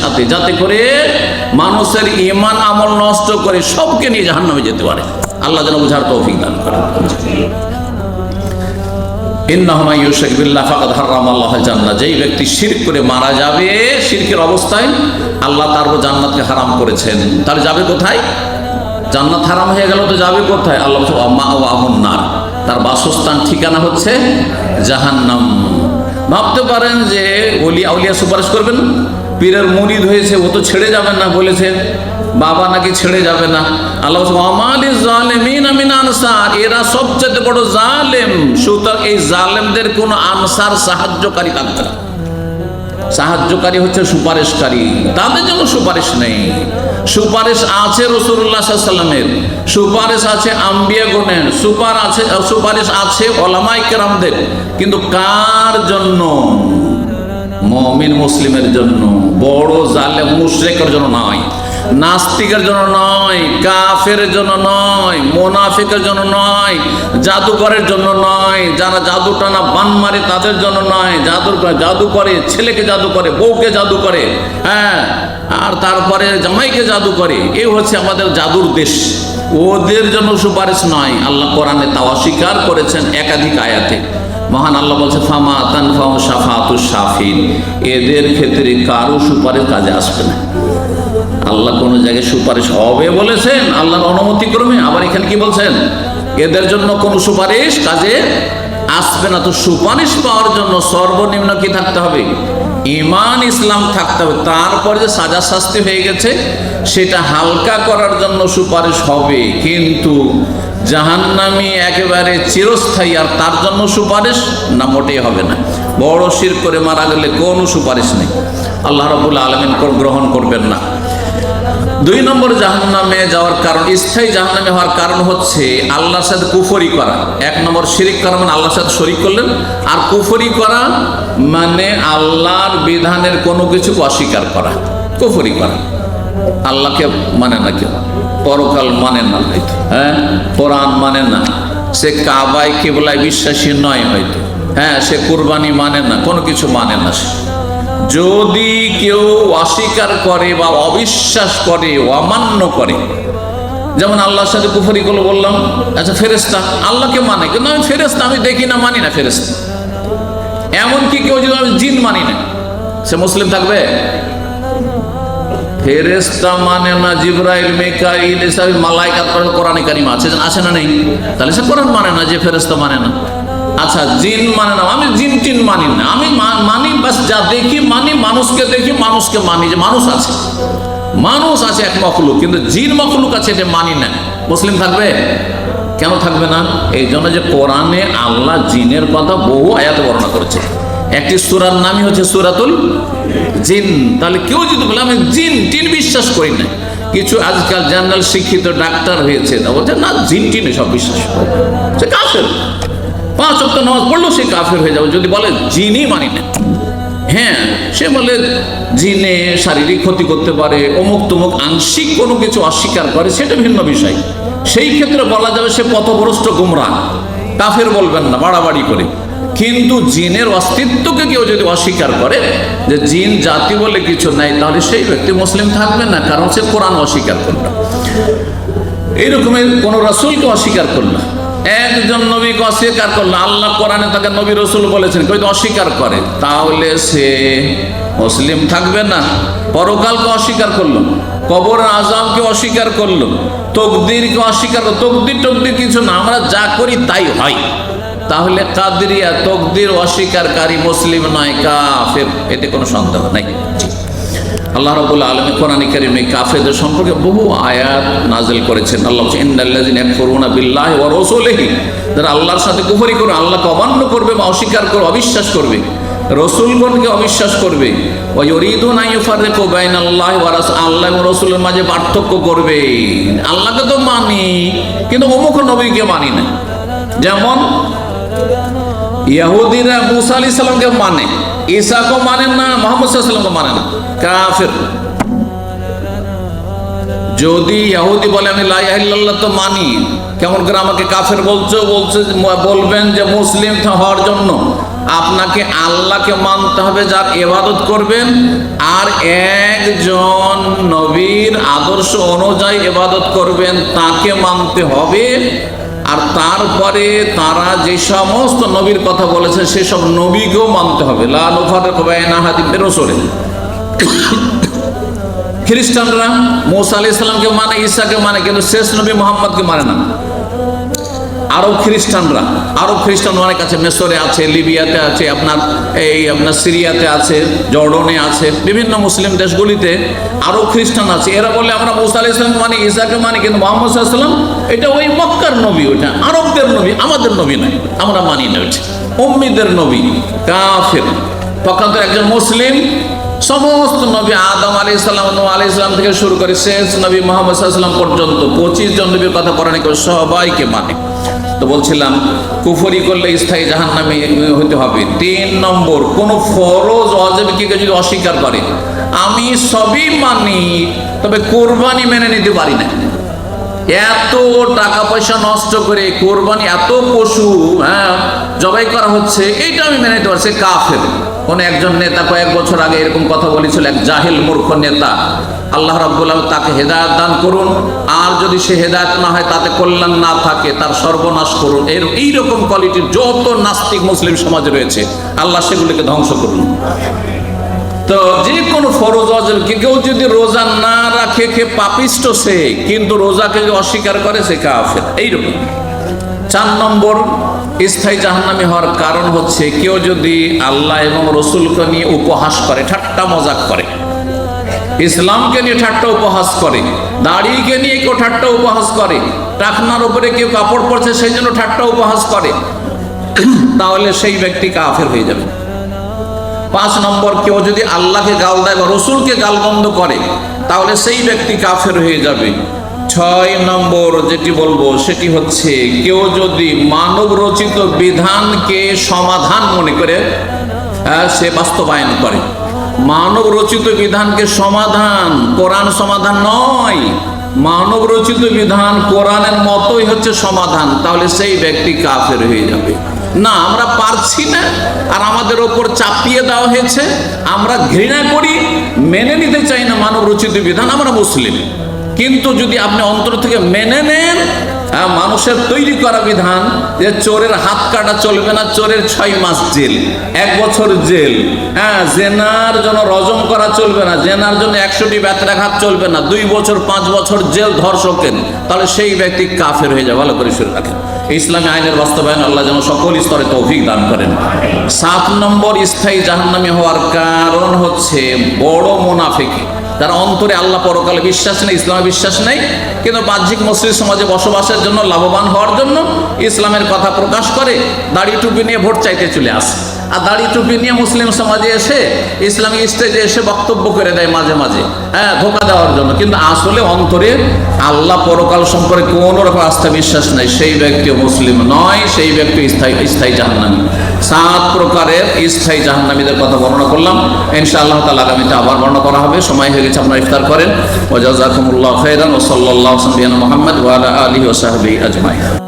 সাথে করে মানুষের করে সবকে নিয়ে জাহান্নামে যেতে পারে। আল্লাহ যেই ব্যক্তি শিরক করে মারা যাবে, শিরকের অবস্থায় আল্লাহ তার জান্নাতকে হারাম করেছেন। তাহলে যাবে কোথায়? জান্নাত হারাম হয়ে গেল তো যাবে কোথায়? আল্লাহ তার বাসস্থান ঠিকানা হচ্ছে জাহান্নাম। ভাবতে পারেন যে ওলিয়া আউলিয়া সুপারিশ করবেন? পীরের মুরিদ হয়েছে ও তো ছেড়ে যাবেন না বলেছে। বাবা নাকি ছেড়ে যাবে না। আল্লাহ বলছে, "ওয়ামালি জালিমিন মিন আনসার। এরা সবচেয়ে বড় জালেম। সুতরাং এই জালেমদের কোনো আনসার সাহায্যকারী থাকবে না। সাহায্যকারী হচ্ছে সুপারিশকারী। তাদের জন্য সুপারিশ নেই। সুপারিশ আছে রসুল্লাহ সুপারিশ আছে আম্বিয়া সুপার আছে সুপারিশ আছে ওলামাই কেরামদের। কিন্তু কার জন্য? মমিন মুসলিমের জন্য। বড় জালে মুশ্রেকের জন্য নয়। নাস্তিকের জন্য নয়, কাফের জন্য নয়, মোনাফিকের জন্য নয়, জাদুকরের জন্য নয়, যারা জাদু টানা বান মারে তাদের জন্য নয়, জাদুর জাদু করে, ছেলেকে জাদু করে, বউকে জাদু করে হ্যাঁ আর তারপরে জামাইকে জাদু করে এই হচ্ছে আমাদের জাদুর দেশ। ওদের জন্য সুপারিশ নয়, আল্লাহ কোরআনে তা অস্বীকার করেছেন একাধিক আয়াতে। মহান আল্লাহ বলছে, ফামা তান তানফাউ সাফাতু সাফিন এদের ক্ষেত্রে কারও সুপারিশ কাজে আসবে না। আল্লাহ কোন জায়গায় সুপারিশ হবে বলেছেন, আল্লাহর অনুমতি ক্রমে আবার এখানে কি বলছেন? এদের জন্য কোনো সুপারিশ? কাজে আসবে না তো সুপারিশ পাওয়ার জন্য সর্বনিম্ন কি থাকতে হবে? ইমান ইসলাম থাকতে হবে। তারপরে যে সাজা শাস্তি হয়ে গেছে, সেটা হালকা করার জন্য সুপারিশ হবে। কিন্তু জাহান্নামি একেবারে চিরস্থায়ী, আর তার জন্য সুপারিশ? না, মোটেই হবে না। বড় শির করে মারা গেলে কোনো সুপারিশ নেই। আল্লাহ রবুল আলমিন গ্রহণ করবেন না। দুই নম্বর জাহান্নামে যাওয়ার কারণ, স্থায়ী জাহান্নামে হওয়ার কারণ হচ্ছে আল্লাহর সাথে কুফরি করা। এক নম্বর শিরিক করা মানে আল্লাহর সাথে শরিক করলেন। আর কুফরি করা মানে আল্লাহর বিধানের কোনো কিছু অস্বীকার করা। কুফরি করা। আল্লাহকে মানে না কেউ। পরকাল মানে না হয়তো। হ্যাঁ? কোরআন মানে না। সে কাবায় কেবলায় বিশ্বাসী নয় হয়তো। হ্যাঁ সে কুরবানি মানে না। কোনো কিছু মানে না সে। যদি কেউ অস্বীকার করে বা অবিশ্বাস করে, অমান্য করে, যেমন আল্লাহর সাথে কুফরি গুলো বললাম আচ্ছা ফেরেস্তা আল্লাহকে মানে? কিন্তু আমি ফেরেস্তা আমি দেখি না, মানি না ফেরেস্তা এমনকি কেউ যদি আমি জিন মানি না, সে মুসলিম থাকবে? ফেরেস্তা মানে না জিব্রাইল, মেকাইল, এসব মালাইকাত কোরআনে কারিম আছে আছে না নেই? তাহলে সে কোরআন মানে না যে ফেরেস্তা মানে না। আচ্ছা জিন মানে না, আমি জিন টিন মানি না বাস যা দেখি মানি, মানুষকে দেখি, মানুষকে মানি, যে মানুষ আছে। মানুষ আছে এক মখলুক, কিন্তু জিন মখলুক আছে এটা মানি না। মুসলিম থাকবে? কেন থাকবে না? এই জন্য যে কোরআনে আল্লাহ জিনের কথা বহু আয়াত বর্ণনা করেছে। একটি সুরার নামই হচ্ছে সুরাতুল জিন। তাহলে কেউ যদি বলে, আমি জিন, টিন বিশ্বাস করি না। কিছু আজকাল জেনারেল শিক্ষিত ডাক্তার হয়েছে, তা বলছে, না, জিন, টিনে সব বিশ্বাস করে। সে কাফের। পাঁচ অক্ট নামাজ পড়লেও সে কাফের হয়ে যাবে। যদি বলে, জিনই মানি না। হ্যাঁ সে বলে, জিনে শারীরিক ক্ষতি করতে পারে, অমুক তমুক আংশিক কোনো কিছু অস্বীকার করে, সেটা ভিন্ন বিষয়। সেই ক্ষেত্রে বলা যাবে সে পথভ্রষ্ট গুমরা। কাফের বলবেন না, বাড়াবাড়ি করে। কিন্তু জিনের অস্তিত্বকে কেউ যদি অস্বীকার করে, যে জিন জাতি বলে কিছু নাই, তাহলে সেই ব্যক্তি মুসলিম থাকবে না, কারণ সে কোরআন অস্বীকার করল এইরকমের কোন রাসুলকে অস্বীকার করল একজন নবীকে অস্বীকার করল। আল্লাহ কোরআনে তাকে নবী রসুল বলেছেন। কেউ অস্বীকার করে। তাহলে সে মুসলিম থাকবে না। পরকালকে অস্বীকার করল। কবর আজমকে অস্বীকার করল। তকদিরকে অস্বীকার করল। তকদির টকদির কিছু না। আমরা যা করি তাই হয়। তাহলে কাদরিয়া তকদির অস্বীকারী মুসলিম নয়, কাফের। এতে কোনো সন্দেহ নাই। আল্লাহ রাবুল আলমী কোরআন কারিমে কাফেরদের সম্পর্কে বহু আয়াত নাজেল করেছেন। আল্লাহ বিল্লাহি আল্লাহর সাথে কুফরি করে, আল্লাহকে অমান্য করবে বা অস্বীকার করবে, অবিশ্বাস করবে, রসুলগণকে অবিশ্বাস করবে আল্লাহ রসুলের মাঝে পার্থক্য করবে। আল্লাহকে তো মানি, কিন্তু অমুক নবীকে মানি না। যেমন, ইয়াহুদিরা মুসা আলি সাল্লামকে মানে। ঈসাকে মানেন না, মোহাম্মদ সাল্লামকে মানে না। কাফের। যদি ইহুদি বলে, আমি লা ইলাহা তো মানি। কেমন করে আমাকে কাফের বলছো? বলছে বলবেন যে মুসলিম হওয়ার জন্য। আপনাকে আল্লাহকে মানতে হবে যার এবাদত করবেন। আর একজন নবীর আদর্শ অনুযায়ী এবাদত করবেন, তাকে মানতে হবে আর তারপরে তারা যে সমস্ত নবীর কথা বলেছে সেসব নবীকেও মানতে হবে। রসরে খ্রিস্টানরা মোসা আলি ইসলামকে মানে ঈসাকে মানে কিন্তু শেষ নবী মোহাম্মদকে মানে না। আরব খ্রিস্টানরা আরব খ্রিস্টান অনেক আছে, মেসরে আছে, লিবিয়াতে আছে, আপনার এই আপনার সিরিয়াতে আছে, জর্ডনে আছে, বিভিন্ন মুসলিম দেশগুলিতে আরব খ্রিস্টান আছে। এরা বলে আমরা মুসা ইসলাম মানে ঈসাকে মানে কিন্তু মোহাম্মদ সাল্লাম, এটা ওই মক্কার নবী, ওইটা আরবদের নবী, আমাদের নবী নয়, আমরা মানি না ওইটা। উম্মিদের নবী, কাফের। পক্ষান্তর একজন মুসলিম, সমস্ত নবী আদম আলী ইসলাম আলী ইসলাম থেকে শুরু করে শেষ নবী মোহাম্মদ পর্যন্ত পঁচিশ জন নবীর কথা কোরআনে কেউ সবাইকে মানে। তো বলছিলাম, কুফরি করলে স্থায়ী জাহান নামে হতে হবে। তিন নম্বর, কোনো ফরজ অজেবকে যদি অস্বীকার করে, আমি সবই মানি, তবে কোরবানি মেনে নিতে পারি না। এত টাকা পয়সা নষ্ট করে কোরবানি, এত পশু হ্যাঁ জবাই করা হচ্ছে, এইটা আমি মেনে নিতে পারছি কাফের। কোন একজন নেতা কয়েক বছর আগে এরকম কথা বলেছিল, এক জাহিল মূর্খ নেতা। আল্লাহ রাব্বুল আলামিন তাকে হেদায়ত দান করুন, আর যদি সে হেদায়ত না হয়, তাতে কল্যাণ না থাকে, তার সর্বনাশ করুন। এর এইরকম কোয়ালিটির যত নাস্তিক মুসলিম সমাজে রয়েছে, আল্লাহ সেগুলিকে ধ্বংস করুন। তো যে কোনো ফরজ অজল কেউ যদি রোজা না রাখে, কে পাপিষ্ট সে, কিন্তু রোজাকে অস্বীকার করে, সে কাফের। এইরকম। চার নম্বর স্থায়ী জাহান্নামী হওয়ার কারণ হচ্ছে কেউ যদি আল্লাহ এবং রসুলকে নিয়ে উপহাস করে, ঠাট্টা মজাক করে, ইসলামকে নিয়ে ঠাট্টা উপহাস করে দাড়িকে নিয়ে কেউ ঠাট্টা উপহাস করে, টাকনার উপরে কেউ কাপড় পরছে সেই জন্য ঠাট্টা উপহাস করে, তাহলে সেই ব্যক্তি কাফের হয়ে যাবে। পাঁচ নম্বর, কেউ যদি আল্লাহকে গাল দেয় বা রসুলকে গালবন্ধ করে, তাহলে সেই ব্যক্তি কাফের হয়ে যাবে। ছয় নম্বর যেটি বলব সেটি হচ্ছে কেউ যদি মানব রচিত বিধানকে সমাধান মনে করে আহ, সে বাস্তবায়ন করে। মানব রচিত বিধানকে সমাধান কোরআন সমাধান নয়। মানব রচিত বিধান কোরআনের মতোই হচ্ছে সমাধান তাহলে সেই ব্যক্তি কাফের হয়ে যাবে। না আমরা পারছি না আর আমাদের ওপর চাপিয়ে দেওয়া হয়েছে। আমরা ঘৃণা করি মেনে নিতে চাই না মানব রচিত বিধান আমরা মুসলিম। কিন্তু যদি আপনি অন্তর থেকে মেনে নেন হ্যাঁ, মানুষের তৈরি করা বিধান যে চোরের হাত কাটা চলবে না চোরের ছয় মাস জেল এক বছর জেল। হ্যাঁ জেনার জন্য রজম করা চলবে না জেনার জন্য একশোটি ব্যত্রাঘাত চলবে না দুই বছর পাঁচ বছর জেল ধর্ষকের। তাহলে সেই ব্যক্তি কাফের হয়ে যাবে ভালো করে শুরু রাখেন। ইসলামী আইনের বাস্তবায়ন আল্লাহ যেন সকল স্তরে তৌফিক দান করেন। সাত নম্বর স্থায়ী জাহান্নামী হওয়ার কারণ হচ্ছে বড় মোনাফেকি। তার অন্তরে আল্লাহ পরকালে বিশ্বাস নেই, ইসলামে বিশ্বাস নেই, কিন্তু বাহ্যিক মসজিদ সমাজে বসবাসের জন্য লাভবান হওয়ার জন্য ইসলামের কথা প্রকাশ করে, দাড়ি টুপি নিয়ে ভোট চাইতে চলে আসে। আর দাড়ি টুপি নিয়ে মুসলিম সমাজে এসে, ইসলামী স্টেজে এসে বক্তব্য করে দেয় মাঝে মাঝে। হ্যাঁ ধোকা দেওয়ার জন্য। কিন্তু আসলে অন্তরে আল্লাহ পরকাল সম্পর্কে কোনো রকম আস্থা বিশ্বাস নেই। সেই ব্যক্তিও মুসলিম নয়, সেই ব্যক্তি স্থায়ী স্থায়ী জাহান্নামী। সাত প্রকারের স্থায়ী জাহান্নামীদের কথা বর্ণনা করলাম। ইনশাআল্লাহ তালা আগামীতে আবার বর্ণনা করা হবে। সময় হয়ে গেছে, আপনারা ইফতার করেন। ওজাজাকুমুল্লাহ খৈরান ও সাল্লাহ মোহাম্মদ ওয়ালা আলী ও সাহাবি আজমাই